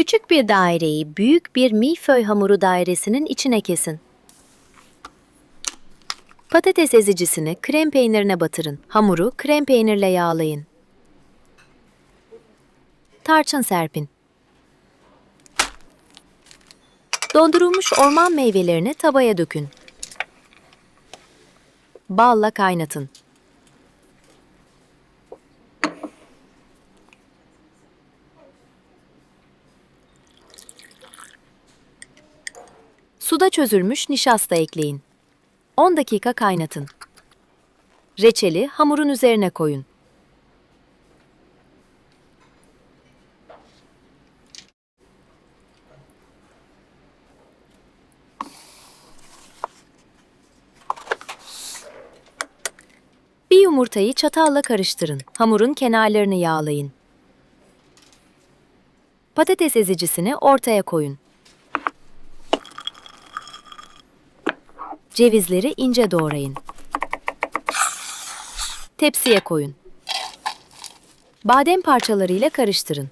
Küçük bir daireyi büyük bir milföy hamuru dairesinin içine kesin. Patates ezicisini krem peynirine batırın. Hamuru krem peynirle yağlayın. Tarçın serpin. Dondurulmuş orman meyvelerini tavaya dökün. Balla kaynatın. Suda çözülmüş nişasta ekleyin. 10 dakika kaynatın. Reçeli hamurun üzerine koyun. Bir yumurtayı çatalla karıştırın. Hamurun kenarlarını yağlayın. Patates ezicisini ortaya koyun. Cevizleri ince doğrayın. Tepsiye koyun. Badem parçalarıyla karıştırın.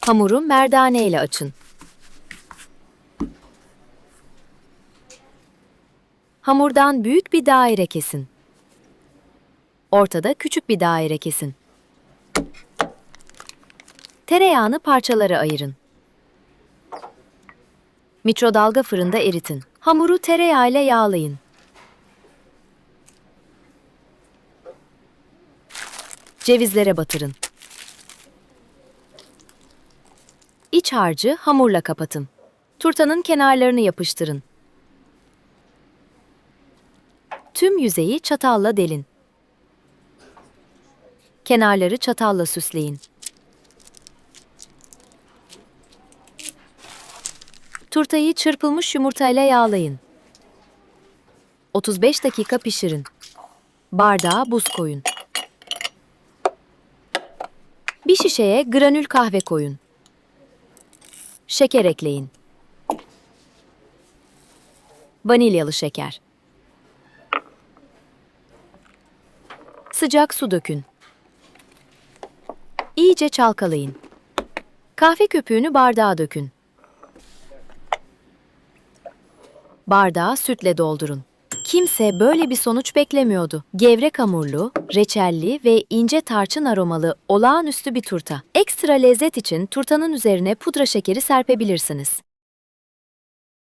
Hamuru merdane ile açın. Hamurdan büyük bir daire kesin. Ortada küçük bir daire kesin. Tereyağını parçalara ayırın. Mikrodalga fırında eritin. Hamuru tereyağıyla yağlayın. Cevizlere batırın. İç harcı hamurla kapatın. Turtanın kenarlarını yapıştırın. Tüm yüzeyi çatalla delin. Kenarları çatalla süsleyin. Turtayı çırpılmış yumurtayla yağlayın. 35 dakika pişirin. Bardağa buz koyun. Bir şişeye granül kahve koyun. Şeker ekleyin. Vanilyalı şeker. Sıcak su dökün. İyice çalkalayın. Kahve köpüğünü bardağa dökün. Bardağı sütle doldurun. Kimse böyle bir sonuç beklemiyordu. Gevrek hamurlu, reçelli ve ince tarçın aromalı olağanüstü bir turta. Ekstra lezzet için turtanın üzerine pudra şekeri serpebilirsiniz.